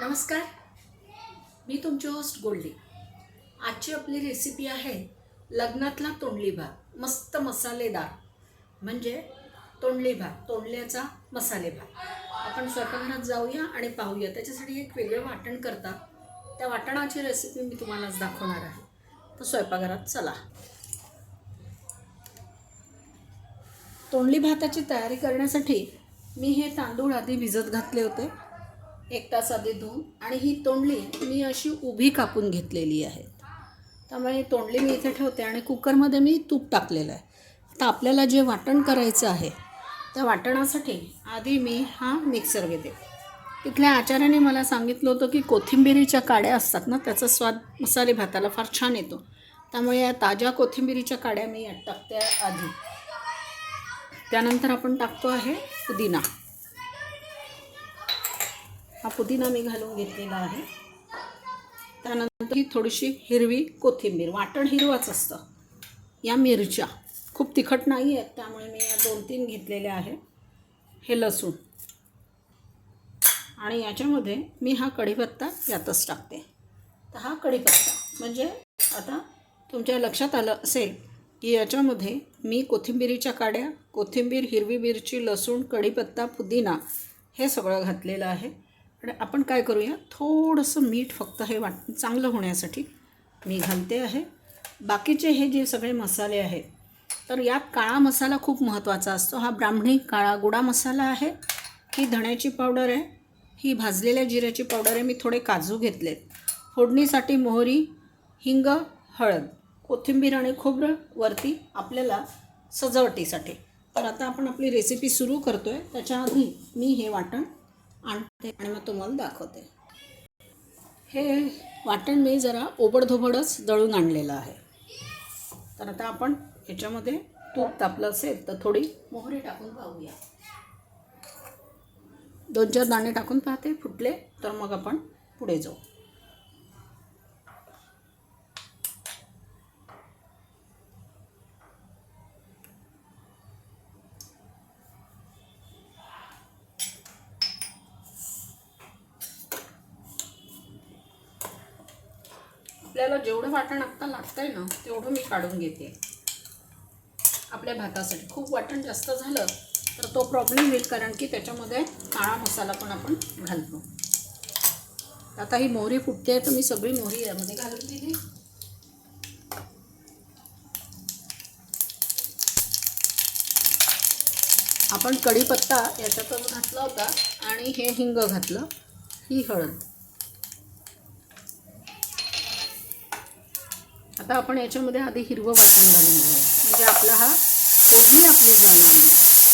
नमस्कार. मी तुमची होस्ट गोल्डी. आजची आपली रेसिपी आहे लग्नातला तोंडली भात मस्त मसालेदार. म्हणजे तोंडली भात तोंडल्याचा मसाले भात. आपण स्वयंपाकघरात जाऊया आणि पाहूया. त्याच्यासाठी एक वेगळं वाटण करतात त्या वाटणाची रेसिपी मी तुम्हालाच दाखवणार आहे. तर स्वयंपाकघरात चला. तोंडली भाताची तयारी करण्यासाठी मी हे तांदूळ आधी भिजत घातले होते. एक तास आधी धुवून आणि ही तोंडली मी अशी उभी कापून घेतलेली आहे. त्यामुळे ही तोंडली मी इथे ठेवते आणि कुकरमध्ये मी तूप टाकलेलं आहे. आता आपल्याला जे वाटण करायचं आहे त्या वाटणासाठी आधी मी हा मिक्सर घेते. तिथल्या आचार्याने मला सांगितलं होतं की कोथिंबिरीच्या काड्या असतात ना त्याचा स्वाद मसाले भाताला फार छान येतो. त्यामुळे या ताज्या कोथिंबिरीच्या काड्या मी यात टाकते आधी. त्यानंतर आपण टाकतो आहे पुदिना. हा पुदिना मी घालून घेतलेला आहे. त्यानंतर ही थोडीशी हिरवी कोथिंबीर वाटण हिरवाच असतं. या मिरच्या खूप तिखट नाही आहेत त्यामुळे मी या दोन तीन घेतलेल्या आहे हे लसूण. आणि याच्यामध्ये मी हा कढीपत्ता यातच टाकते. तर हा कढीपत्ता म्हणजे आता तुमच्या लक्षात आलं असेल की याच्यामध्ये मी कोथिंबिरीच्या काड्या कोथिंबीर हिरवी मिरची लसूण कढीपत्ता पुदिना हे सगळं घातलेलं आहे. आणि आपण काय करूया थोडंसं मीठ फक्त हे वाट चांगलं होण्यासाठी मी घालते आहे. बाकीचे हे जे सगळे मसाले आहेत तर यात काळा मसाला खूप महत्त्वाचा असतो. हा ब्राह्मणी काळा गुडा मसाला आहे. ही धण्याची पावडर आहे. ही भाजलेल्या जिऱ्याची पावडर आहे. मी थोडे काजू घेतलेत. फोडणीसाठी मोहरी हिंग हळद कोथिंबीर आणि खोबरं वरती आपल्याला सजावटीसाठी. तर आता आपण आपली रेसिपी सुरू करतो आहे त्याच्या आधी मी हे वाटण आणते आणि मग तुम्हाला दाखवते. हे वाटण मी जरा ओबडधोबडच दळून आणलेलं आहे. तर आता आपण याच्यामध्ये तूप तापलं असेल तर थोडी मोहरी टाकून पाहूया. दोन चार दाणे टाकून पाहते फुटले तर मग आपण पुढे जाऊ. आपल्याला जेवढं वाटण आत्ता लागतं आहे ना तेवढं मी काढून घेते. आपल्या भातासाठी. खूप वाटण जास्त झालं तर तो प्रॉब्लेम होईल कारण की त्याच्यामध्ये काळा मसाला पण आपण घालतो. आता ही मोहरी फुटते आहे तर मी सगळी मोहरी यामध्ये घालून दिली. आपण कढीपत्ता याच्यातच घातला होता आणि हे हिंग घातलं ही हळद. आता आपण याच्यामध्ये आधी हिरवं वाटण घालून घेऊया म्हणजे आपला हा फोडणी आपली जळणार नाही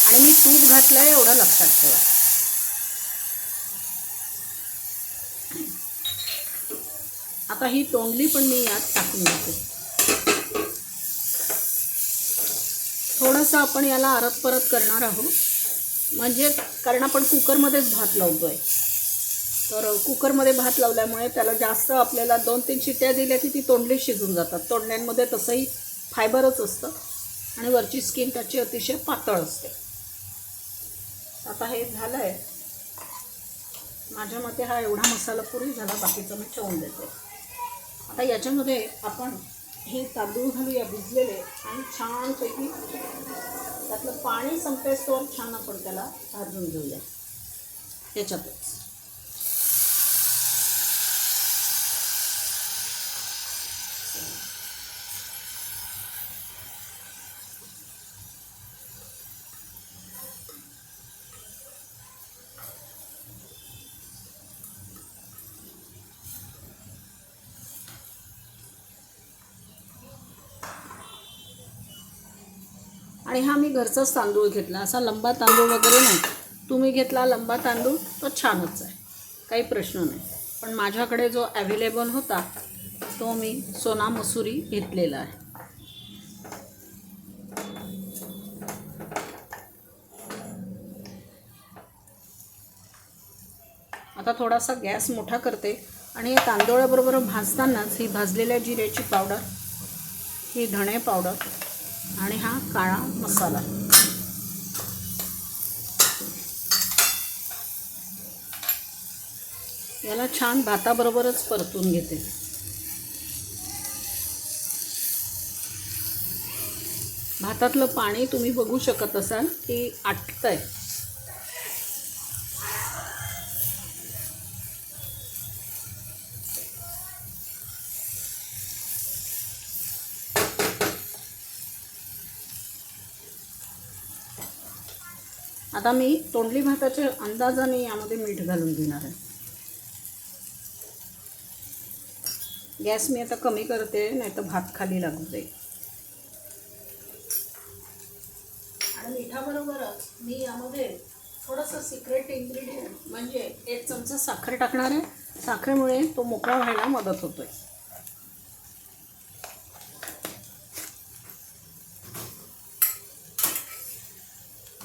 आणि मी तूप घातलं आहे एवढं लक्षात ठेवा. आता ही तोंडली पण मी यात टाकून घेते थोडंसं आपण याला आरत परत करणार आहोत. म्हणजे कारण आपण कुकरमध्येच भात लावतो आहे तर कुकरमध्ये भात लावल्यामुळे त्याला जास्त आपल्याला दोन तीन शिट्ट्या दिल्या की ती तोंडली शिजून जातात. तोंडल्यांमध्ये तसंही फायबरच असतं आणि वरची स्किन त्याची अतिशय पातळ असते. आता हे झालं आहे माझ्या मते हा एवढा मसाला पुरी झाला बाकीचं मी ठेवून देते. आता याच्यामध्ये आपण हे तांदूळ घालूया भिजलेले आणि छानपैकी त्यातलं पाणी संपेस्तोवर छान आपण त्याला भाजून घेऊया. त्याच्यातच आणि हा मी घरचाच तांदूळ घेतला. असा लंबा तांदूळ वगैरे नाही. तुम्ही घेतला लंबा तांदूळ तो छानच आहे. काही प्रश्न नाही. पण माझ्याकडे जो ॲव्हेलेबल होता तो मी सोना मसुरी घेतलेला आहे. आता थोडासा गॅस मोठा करते आणि या तांदूळाबरोबर भाजतानाच ही भाजलेल्या जिऱ्याची पावडर ही धणे पावडर आणि हा काळा मसाला. याला छान भाताबरोबरच परतून घेते. भातातलं पाणी तुम्ही बघू शकत असाल की आटतंय. आता मी तोंडली भाताच्या अंदाजाने यामध्ये मीठ घालून घेणार आहे. गॅस मी आता कमी करते नाही तर भात खाली लागू जाईल आणि मिठाबरोबरच मी यामध्ये थोडंसं सिक्रेट इन्ग्रेडियंट म्हणजे एक चमचा साखर टाकणार आहे. साखरेमुळे तो मोकळा व्हायला मदत होतोय.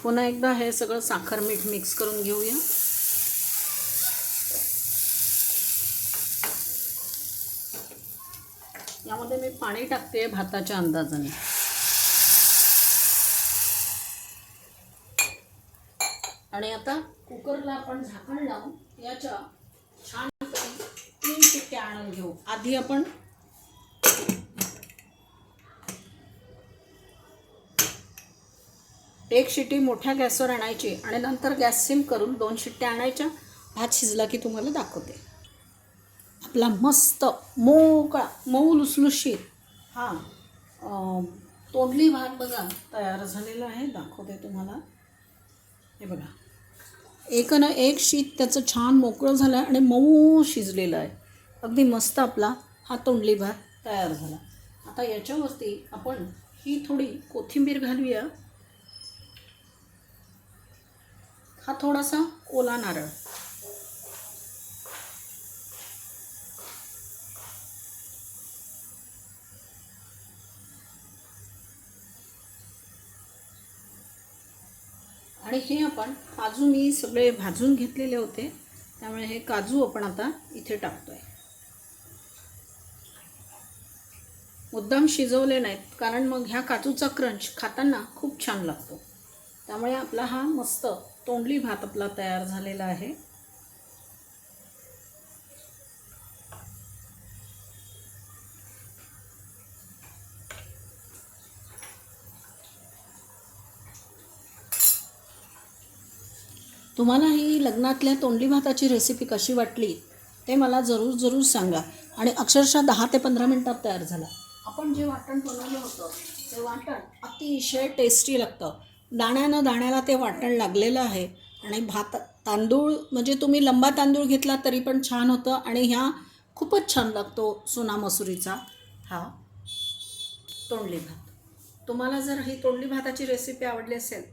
पुन्हा एकदा हे सगळं साखर मीठ मिक्स करून घेऊया. यामध्ये मी पाणी टाकते भाताच्या अंदाजाने. आणि आता कुकरला आपण झाकण लावून याच्या छान तीन शिट्ट्या आणून घेऊ. आधी आपण एक शिट्टी मोठ्या गॅसवर आणायची आणि नंतर गॅस सिम करून दोन शिट्ट्या आणायच्या. भात शिजला की तुम्हाला दाखवते. आपला मस्त मोकळा मऊ लुसलुशीत हा तोंडली भात बघा तयार झालेला आहे. दाखवते तुम्हाला. हे बघा. एक ना एक शीत त्याचं छान मोकळं झालं आहे आणि मऊ शिजलेलं आहे. अगदी मस्त आपला हा तोंडली भात तयार झाला. आता याच्यावरती आपण ही थोडी कोथिंबीर घालूया. हा थोडासा ओला नारळ. आणि हे आपण काजू मी सगळे भाजून घेतलेले होते त्यामुळे हे काजू आपण आता इथे टाकतोय. मुद्दाम शिजवले नाहीत कारण मग ह्या काजूचा क्रंच खाताना खूप छान लागतो. त्यामुळे आपला हा मस्त तोंडली भात आपला तयार झालेला आहे. तुम्हाला ही लग्नातल्या तोंडली भाताची रेसिपी कशी वाटली ते मला जरूर जरूर सांगा. आणि अक्षरशः दहा ते पंधरा मिनटात तयार झाला. आपण जे वाटण बनवलं होतं ते वाटण अतिशय टेस्टी लागतं. दाण्यानं दाण्याला ते वाटण लागलेलं आहे. आणि भात तांदूळ म्हणजे तुम्ही लंबा तांदूळ घेतला तरी पण छान होतं आणि ह्या खूपच छान लागतो सोना मसुरीचा. हा. तोंडली भात. तुम्हाला जर ही तोंडली भाताची रेसिपी आवडली असेल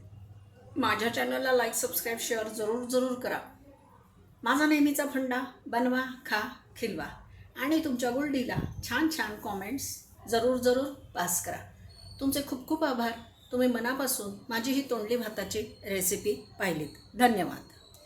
माझ्या चॅनलला लाईक सबस्क्राईब शेअर जरूर जरूर करा. माझा नेहमीचा फंडा बनवा खा खिलवा. आणि तुमच्या गुलडीला छान छान कॉमेंट्स जरूर जरूर पास करा. तुमचे खूप खूप आभार. तुम्ही मनापासून माझी ही तोंडली भाताची रेसिपी पाहिलीत. धन्यवाद.